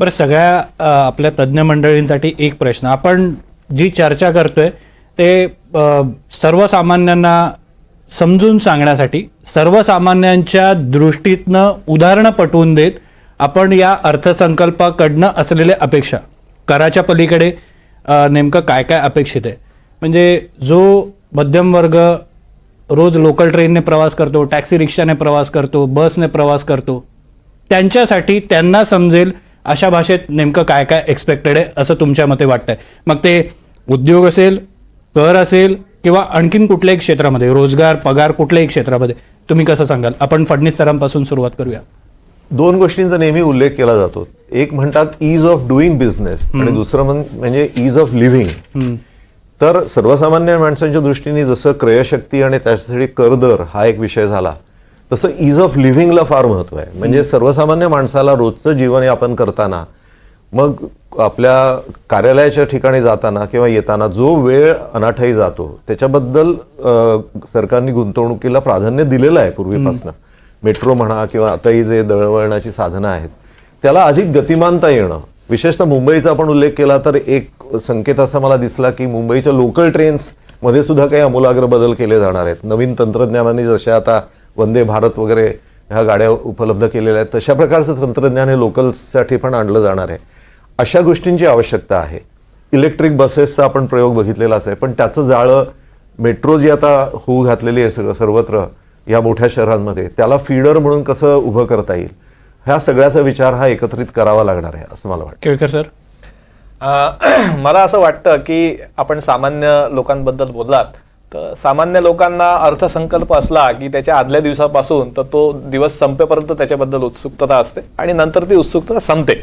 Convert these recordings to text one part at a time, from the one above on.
बरं सगळ्या आपल्या तज्ज्ञ मंडळींसाठी एक प्रश्न. आपण जी चर्चा करतोय ते सर्वसामान्यांना समजून सांगण्यासाठी सर्वसामान्यांच्या दृष्टीतनं उदाहरणं पटवून देत आपण या अर्थसंकल्पाकडनं असलेल्या अपेक्षा कराच्या पलीकडे नेमकं काय काय अपेक्षित आहे? म्हणजे जो मध्यम वर्ग रोज लोकल ट्रेनने प्रवास करतो टॅक्सी रिक्षाने प्रवास करतो बसने प्रवास करतो त्यांच्यासाठी त्यांना समजेल अशा भाषेत नेमकं काय काय एक्सपेक्टेड आहे असं तुमच्या मते वाटतंय? मग ते उद्योग असेल कर असेल किंवा आणखीन कुठल्याही क्षेत्रामध्ये रोजगार पगार कुठल्याही क्षेत्रामध्ये तुम्ही कसं सांगाल? आपण फडणीस सरांपासून सुरुवात करूया. दोन गोष्टींचा नेहमी उल्लेख केला जातो. एक म्हणतात ईज ऑफ डुईंग बिझनेस आणि दुसरं म्हण- म्हणजे ईज ऑफ लिव्हिंग तर सर्वसामान्य माणसांच्या दृष्टीने जसं क्रयशक्ती आणि त्याच्यासाठी करदर हा एक विषय झाला तसं ईज ऑफ लिव्हिंगला फार महत्त्व आहे. म्हणजे सर्वसामान्य माणसाला रोजचं जीवनयापन करताना मग आपल्या कार्यालयाच्या ठिकाणी जाताना किंवा येताना जो वेळ अनाठाई जातो त्याच्याबद्दल सरकारने गुंतवणुकीला प्राधान्य दिलेलं आहे पूर्वीपासून. मेट्रो म्हणा किंवा आताही जे दळणवळणाची साधनं आहेत त्याला अधिक गतिमानता येणं. विशेषतः मुंबईचा आपण उल्लेख केला तर एक संकेत असा मला दिसला की मुंबईच्या लोकल ट्रेन्समध्ये सुद्धा काही आमूलाग्र बदल केले जाणार आहेत. नवीन तंत्रज्ञानाने जशा आता वंदे भारत वगैरे ह्या गाड्या उपलब्ध केलेल्या आहेत. तशा प्रकारचं तंत्रज्ञान हे लोकल्ससाठी पण आणलं जाणार आहे. अशा गोष्टींची आवश्यकता आहे. इलेक्ट्रिक बसेसचा आपण प्रयोग बघितलेलाच आहे पण त्याचं जाळं मेट्रो जी आता होऊ घातलेली आहे सगळं सर्वत्र या मोठ्या शहरांमध्ये त्याला फीडर म्हणून कसं उभं करता येईल? ह्या सगळ्याचा विचार हा एकत्रित करावा लागणार आहे असं मला वाटतं. केळकर सर? अ, मला असं वाटतं की आपण सामान्य लोकांबद्दल बोललात तर सामान्य लोकांना अर्थसंकल्प असला की त्याच्या आदल्या दिवसापासून तर तो दिवस संपेपर्यंत त्याच्याबद्दल उत्सुकता असते आणि नंतर ती उत्सुकता संपते.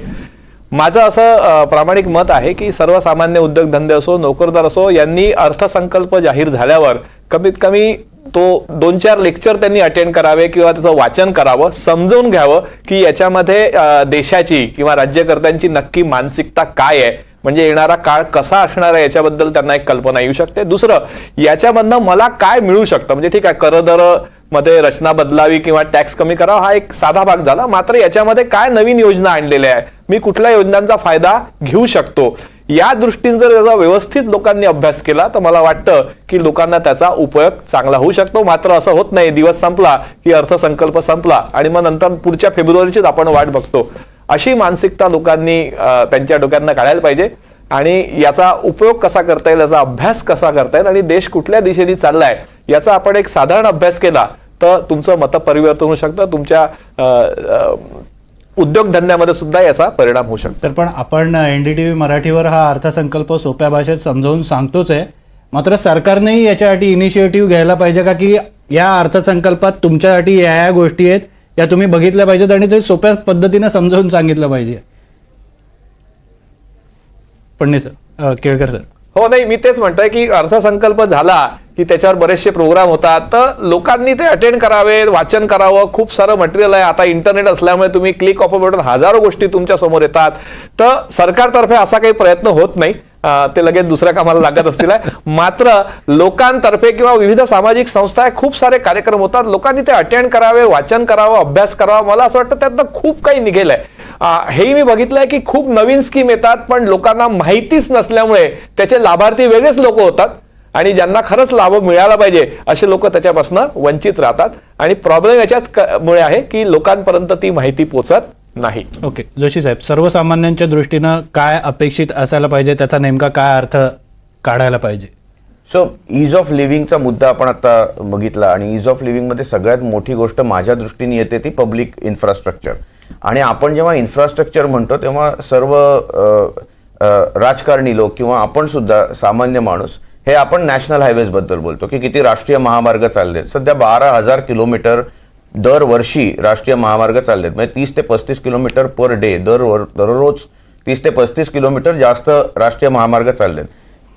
माझं असं प्रामाणिक मत आहे की सर्वसामान्य उद्योगधंदे असो नोकरदार असो यांनी अर्थसंकल्प जाहीर झाल्यावर कमीत कमी तो दोन चार लेक्चर त्यांनी अटेंड करावे किंवा त्याचं वाचन करावं समजून घ्यावं की याच्यामध्ये देशाची किंवा राज्यकर्त्यांची नक्की मानसिकता काय आहे. म्हणजे येणारा काळ कसा असणार आहे याच्याबद्दल त्यांना एक कल्पना येऊ शकते. दुसरं याच्यामधनं मला काय मिळू शकतं? म्हणजे ठीक आहे करदरमध्ये रचना बदलावी किंवा टॅक्स कमी करावा हा एक साधा भाग झाला. मात्र याच्यामध्ये काय नवीन योजना आणलेल्या आहे मी कुठल्या योजनांचा फायदा घेऊ शकतो? या दृष्टीने जर त्याचा व्यवस्थित लोकांनी अभ्यास केला तर मला वाटतं की लोकांना त्याचा उपयोग चांगला होऊ शकतो. मात्र असं होत नाही. दिवस संपला की अर्थसंकल्प संपला आणि मग नंतर पुढच्या फेब्रुवारीचीच आपण वाट बघतो. अशी मानसिकता लोकांनी त्यांच्या डोक्यांना काढायला पाहिजे. आणि याचा उपयोग कसा करता येईल याचा अभ्यास कसा करता येईल आणि देश कुठल्या दिशेने चाललाय याचा आपण एक साधारण अभ्यास केला तर तुमचं मत परिवर्तन होऊ शकतं. तुमच्या उद्योगधंद्यामध्ये सुद्धा याचा परिणाम होऊ शकतो. तर पण आपण एनडीटीव्ही मराठीवर हा अर्थसंकल्प सोप्या भाषेत समजावून सांगतोच आहे. मात्र सरकारनेही याच्यासाठी इनिशिएटिव्ह घ्यायला पाहिजे का? की या अर्थसंकल्पात तुमच्यासाठी या या गोष्टी आहेत या तुम्ही बघितल्या पाहिजेत आणि ते सोप्या पद्धतीने समजावून सांगितलं पाहिजे. पण नाही सर केळकर सर. हो नाही मी तेच म्हणतोय की अर्थसंकल्प झाला की त्याच्यावर बरेचसे प्रोग्राम होतात तर लोकांनी ते अटेंड करावे वाचन करावं. खूप सारं मटेरियल आहे. आता इंटरनेट असल्यामुळे तुम्ही क्लिक ऑफ बटन हजारो गोष्टी तुमच्यासमोर येतात. तर सरकारतर्फे असा काही प्रयत्न होत नाही. ते लगेच दुसऱ्या कामाला लागत असतील. मात्र लोकांतर्फे किंवा विविध सामाजिक संस्था आहे, खूप सारे कार्यक्रम होतात. लोकांनी ते अटेंड करावे वाचन करावं अभ्यास करावा. मला असं वाटतं त्यातनं खूप काही निघेल आहे हेही मी बघितलंय की खूप नवीन स्कीम येतात पण लोकांना माहितीच नसल्यामुळे त्याचे लाभार्थी वेगळेच लोक होतात आणि ज्यांना खरंच लाभ मिळाला पाहिजे असे लोक त्याच्यापासून वंचित राहतात. आणि प्रॉब्लेम याच्याच क- मुळे आहे की लोकांपर्यंत ती माहिती पोचत नाही. ओके. जोशी साहेब सर्वसामान्यांच्या दृष्टीनं काय अपेक्षित असायला पाहिजे? त्याचा नेमका काय अर्थ काढायला पाहिजे? सो ईज ऑफ लिव्हिंगचा मुद्दा आपण आता बघितला आणि ईज ऑफ लिव्हिंगमध्ये सगळ्यात मोठी गोष्ट माझ्या दृष्टीने येते ती पब्लिक इन्फ्रास्ट्रक्चर आणि आपण जेव्हा इन्फ्रास्ट्रक्चर म्हणतो तेव्हा सर्व राजकारणी लोक किंवा आपण सुद्धा सामान्य माणूस हे आपण नॅशनल हायवेजबद्दल बोलतो की किती राष्ट्रीय महामार्ग चाललेत. सध्या बारा हजार किलोमीटर दरवर्षी राष्ट्रीय महामार्ग चाललेत. म्हणजे तीस ते पस्तीस किलोमीटर पर डे दर दररोज तीस ते पस्तीस किलोमीटर जास्त राष्ट्रीय महामार्ग चाललेत.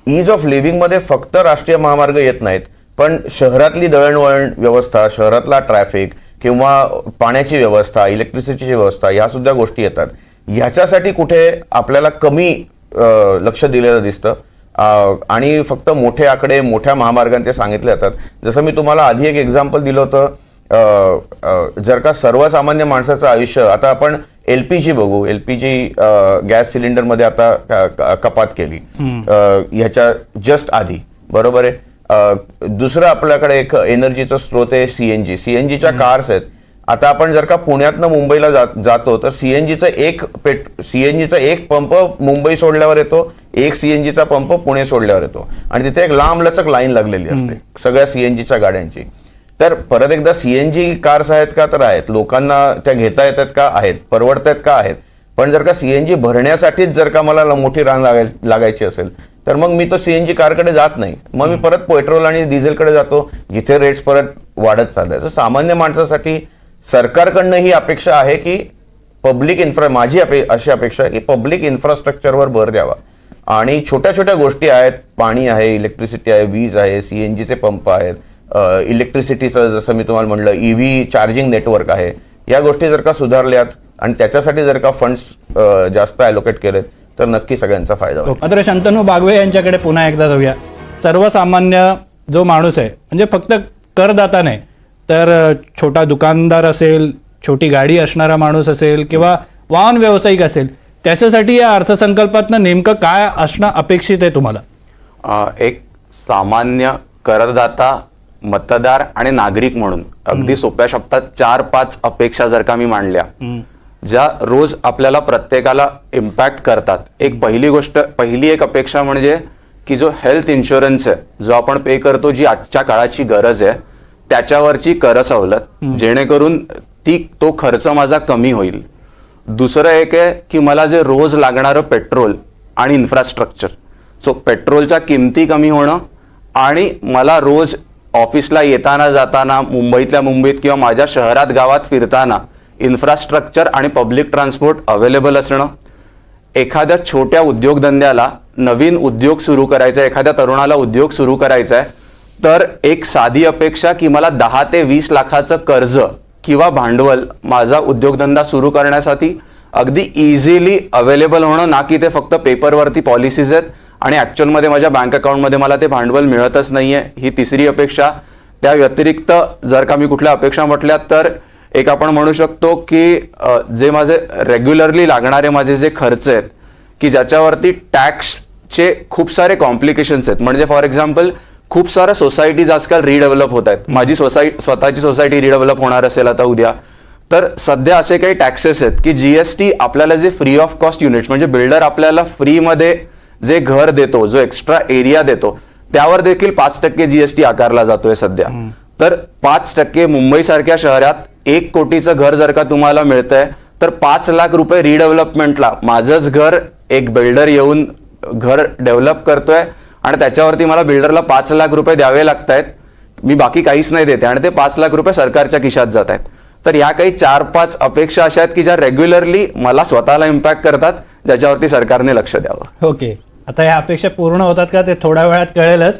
ईज ऑफ लिव्हिंगमध्ये फक्त राष्ट्रीय महामार्ग येत नाहीत पण शहरातली दळणवळण व्यवस्था शहरातला ट्रॅफिक किंवा पाण्याची व्यवस्था इलेक्ट्रिसिटीची व्यवस्था ह्यासुद्धा गोष्टी येतात. ह्याच्यासाठी कुठे आपल्याला कमी लक्ष दिलेलं दिसतं. आणि फक्त मोठे आकडे मोठ्या महामार्गांचे सांगितले जातात. जसं मी तुम्हाला आधी एक एक्झाम्पल दिलं होतं जर का सर्वसामान्य माणसाचं आयुष्य आता आपण एलपीजी बघू. एलपीजी गॅस सिलेंडरमध्ये आता कपात केली. ह्याच्या जस्ट आधी. बरोबर आहे? दुसरं आपल्याकडे एक एनर्जीचा स्रोत आहे सीएनजी सीएनजीच्या कार्स आहेत. आता आपण जर का पुण्यातनं मुंबईला जात- जातो तर सीएनजीचा एक पेट सीएनजीचा एक पंप मुंबई सोडल्यावर येतो. एक सीएनजीचा पंप पुणे सोडल्यावर येतो. आणि तिथे एक लांब लचक लाईन लागलेली असते. सगळ्या सीएनजीच्या गाड्यांची. तर परत एकदा सीएनजी कार्स आहेत का तर आहेत. लोकांना त्या घेता येतात का? आहेत. परवडतात का? आहेत. पण जर का सीएनजी भरण्यासाठीच जर का मला मोठी रांग लागाय लागायची असेल तर मग मी तो सीएनजी कारकडे जात नाही. मग मी परत पेट्रोल आणि डिझेलकडे जातो. जिथे रेट्स परत वाढत चालले तर सामान्य माणसासाठी सरकारकडनं ही अपेक्षा आहे की पब्लिक इन्फ्रा माझी अपे अशी अपेक्षा आहे की पब्लिक इन्फ्रास्ट्रक्चरवर भर द्यावा. आणि छोट्या छोट्या गोष्टी आहेत. पाणी आहे इलेक्ट्रिसिटी आहे वीज आहे सीएनजीचे पंप आहेत. इलेक्ट्रिसिटीचं जसं मी तुम्हाला म्हणलं ईव्ही चार्जिंग नेटवर्क आहे. या गोष्टी जर का सुधारल्यात आणि त्याच्यासाठी जर का फंड्स जास्त अलोकेट केलेत तर नक्की सगळ्यांचा फायदा होईल. मात्र शंतनू बागवे यांच्याकडे पुन्हा एकदा जाऊया. सर्वसामान्य जो माणूस आहे म्हणजे फक्त करदाता नाही तर छोटा दुकानदार असेल छोटी गाडी असणारा माणूस असेल किंवा वाहन व्यावसायिक असेल त्याच्यासाठी या अर्थसंकल्पातनं नेमकं काय असणं अपेक्षित आहे तुम्हाला? एक सामान्य करदाता मतदार आणि नागरिक म्हणून. अगदी सोप्या शब्दात चार पाच अपेक्षा जर का मी मांडल्या ज्या रोज आपल्याला प्रत्येकाला इम्पॅक्ट करतात. एक पहिली गोष्ट पहिली एक अपेक्षा म्हणजे की जो हेल्थ इन्शुरन्स आहे जो आपण पे करतो जी आजच्या काळाची गरज आहे त्याच्यावरची कर सवलत जेणेकरून ती तो खर्च माझा कमी होईल. दुसरं एक आहे की मला जे रोज लागणारं पेट्रोल आणि इन्फ्रास्ट्रक्चर सो पेट्रोलच्या किमती कमी होणं आणि मला रोज ऑफिसला येताना जाताना मुंबईतल्या मुंबईत किंवा माझ्या शहरात गावात फिरताना इन्फ्रास्ट्रक्चर आणि पब्लिक ट्रान्सपोर्ट अवेलेबल असणं एखाद्या छोट्या उद्योगधंद्याला नवीन उद्योग सुरू करायचा आहे एखाद्या तरुणाला उद्योग सुरू करायचा आहे तर एक साधी अपेक्षा की मला दहा ते वीस लाखाचं कर्ज किंवा भांडवल माझा उद्योगधंदा सुरू करण्यासाठी अगदी इझिली अवेलेबल होणं ना की ते फक्त पेपरवरती पॉलिसीज आहेत आणि ॲक्च्युअलमध्ये माझ्या बँक अकाउंटमध्ये मला ते भांडवल मिळतच नाही आहे ही तिसरी अपेक्षा. त्या व्यतिरिक्त जर का मी कुठल्या अपेक्षा म्हटल्या तर एक आपण म्हणू शकतो की जे माझे रेग्युलरली लागणारे माझे जे खर्च आहेत की ज्याच्यावरती टॅक्सचे खूप सारे कॉम्प्लिकेशन्स आहेत. म्हणजे फॉर एक्झाम्पल खूप साऱ्या सोसायटीज आजकाल रिडेव्हलप होत आहेत. माझी सोसाय स्वतःची सोसायटी रिडेव्हलप होणार असेल आता उद्या. तर सध्या असे काही टॅक्सेस आहेत की जीएसटी आपल्याला जे फ्री ऑफ कॉस्ट युनिट्स म्हणजे बिल्डर आपल्याला फ्रीमध्ये जे घर देतो जो एक्स्ट्रा एरिया देतो त्यावर देखील पाच टक्के जीएसटी आकारला जातोय सध्या. तर पाच टक्के मुंबई सारख्या शहरात एक कोटीचं घर जर का तुम्हाला मिळतंय तर पाच लाख रुपये रिडेव्हलपमेंटला माझंच घर एक बिल्डर येऊन घर डेव्हलप करतोय आणि त्याच्यावरती मला बिल्डरला पाच लाख रुपये द्यावे लागत आहेत मी बाकी काहीच नाही देते आणि ते पाच लाख रुपये सरकारच्या खिशात जात आहेत तर या काही चार पाच अपेक्षा अशा आहेत की ज्या रेग्युलरली मला स्वतःला इम्पॅक्ट करतात ज्याच्यावरती सरकारने लक्ष द्यावं. ओके आता ह्या अपेक्षा पूर्ण होतात का ते थोड्या वेळात कळेलच.